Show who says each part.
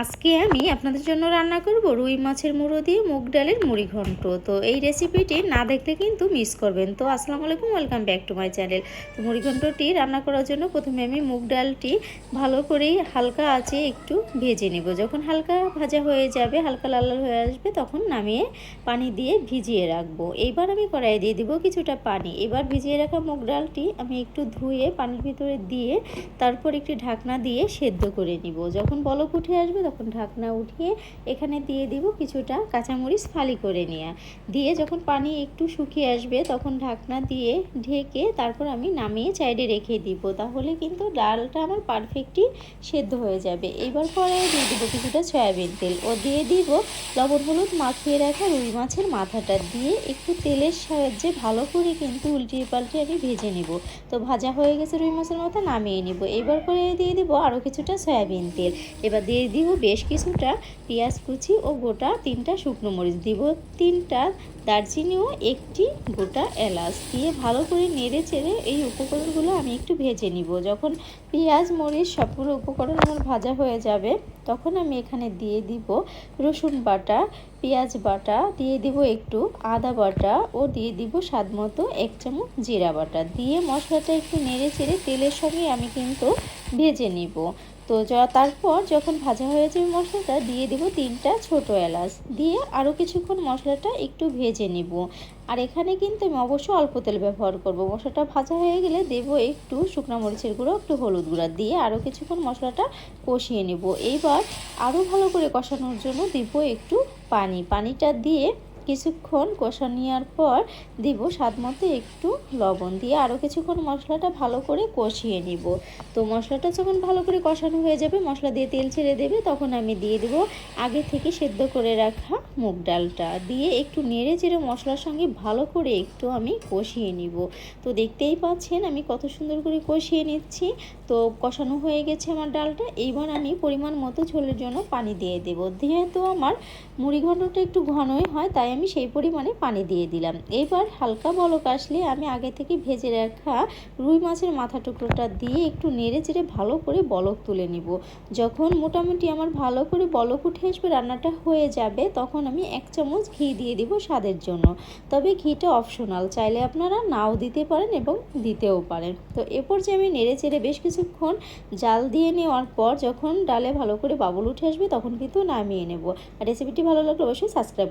Speaker 1: আজকে আমি আপনাদের জন্য রান্না করব রুই মাছের মুড়ো দিয়ে মুগ ডালের মুড়ি ঘন্ট। তো এই রেসিপিটি না দেখলে কিন্তু মিস করবেন। তো আসসালামু আলাইকুম welcome back to my channel তো মুড়ি ঘন্টটি রান্না করার জন্য প্রথমে আমি মুগ ডালটি ভালো করেই হালকা আছে একটু ভেজে নেব। যখন হালকা ভাজা হয়ে যাবে, হালকা লাল লাল হয়ে আসবে, তখন নামিয়ে পানি দিয়ে ভিজিয়ে রাখব। এইবার আমি কড়াইয়ে দিয়ে দিব কিছুটা পানি। এবার ভিজিয়ে রাখা মুগ ডালটি আমি একটু ধুয়ে পানির ভিতরে দিয়ে তারপর একটি ঢাকনা দিয়ে সেদ্ধ করে নিব। যখন বলক উঠে আসবে তখন ঢাকনা উঠিয়ে এখানে দিয়ে দিব কিছুটা কাঁচামরিচ ফালি করে নেওয়া দিয়ে যখন পানি একটু শুকিয়ে আসবে, তখন ঢাকনা দিয়ে ঢেকে তারপর আমি নামিয়ে সাইডে রেখে দিব। তাহলে কিন্তু ডালটা আমার পারফেক্টই সেদ্ধ হয়ে যাবে। এবার পরে দিয়ে দিব কিছুটা সয়াবিন তেল। ও দিয়ে দিব লবণ হলুদ মাখিয়ে রাখা রুই মাছের মাথাটা। দিয়ে একটু তেলের সাহায্যে ভালো করে কিন্তু উল্টিয়ে পাল্টে আমি ভেজে নিব। তো ভাজা হয়ে গেছে রুই মাছের মাথা, নামিয়ে নিব। এবার করে দিয়ে দিব আরও কিছুটা সয়াবিন তেল। এবার দিয়ে দিব বেশ কিছুটা পেঁয়াজ কুচি ও গোটা তিনটা শুকনো মরিচ দিব। তিনটা দারচিনি ও একটি গোটা এলাচ দিয়ে ভালো করে নেড়ে চেড়ে এই উপকরণগুলো আমি একটু ভেজে নিব। যখন পেঁয়াজ, মরিচ সবগুলো উপকরণ আমার ভাজা হয়ে যাবে তখন আমি এখানে দিয়ে দিব রসুন বাটা, পেঁয়াজ বাটা, দিয়ে দিব একটু আদা বাটা ও দিয়ে দিব স্বাদ মতো এক চামচ জিরা বাটা। দিয়ে মশলাটা একটু নেড়ে চেড়ে তেলের সঙ্গে আমি কিন্তু ভেজে নিব। তো তারপর যখন ভাজা হয়ে যাবে মশলাটা, দিয়ে দিব তিনটা ছোট এলাচ। দিয়ে আরও কিছুক্ষণ মশলাটা একটু ভেজে নিব। আর এখানে কিন্তু আমি অবশ্যই অল্প তেল ব্যবহার করব। মশলাটা ভাজা হয়ে গেলে দেব একটু শুকনো মরিচের গুঁড়ো, একটু হলুদ গুঁড়া। দিয়ে আরও কিছুক্ষণ মশলাটা কষিয়ে নেব। এইবার আরও ভালো করে কষানোর জন্য দিব একটু পানি। পানিটা দিয়ে কিছুক্ষণ কষা নেওয়ার পর দিব স্বাদ মতো একটু লবণ দিয়ে আরও কিছুক্ষণ মশলাটা ভালো করে কষিয়ে নিব। তো মশলাটা যখন ভালো করে কষানো হয়ে যাবে, মশলা দিয়ে তেল ছেড়ে দেবে, তখন আমি দিয়ে দেব আগে থেকে সেদ্ধ করে রাখা মুগ ডালটা। দিয়ে একটু নেড়ে চেড়ে মশলার সঙ্গে ভালো করে একটু আমি কষিয়ে নিব। তো দেখতেই পাচ্ছেন আমি কত সুন্দর করে কষিয়ে নিচ্ছি। তো কষানো হয়ে গেছে আমার ডালটা। এইবার আমি পরিমাণ মতো ঝোলের জন্য পানি দিয়ে দেবো। যেহেতু আমার মুড়ি ঘন্টটা একটু ঘনই হয়, তাই আমি সেই পরিমাণে পানি দিয়ে দিলাম। এবার হালকা বলক আসলে আমি আগে থেকে ভেজে রাখা রুই মাছের মাথা টুকরোটা দিয়ে একটু নেড়ে চেড়ে ভালো করে বলক তুলে নিব। যখন মোটামুটি আমার ভালো করে বলক উঠে আসবে, রান্নাটা হয়ে যাবে, তখন আমি এক চামচ ঘি দিয়ে দিব স্বাদের জন্য। তবে ঘিটা অপশনাল, চাইলে আপনারা নাও দিতে পারেন এবং দিতেও পারেন। তো এরপর যে আমি নেড়ে চেড়ে বেশ কিছুক্ষণ জাল দিয়ে নেওয়ার পর যখন ডালে ভালো করে বাবুল উঠে আসবে, তখন কিন্তু নামিয়ে নেব। আর রেসিপিটি ভালো লাগলে অবশ্যই সাবস্ক্রাইব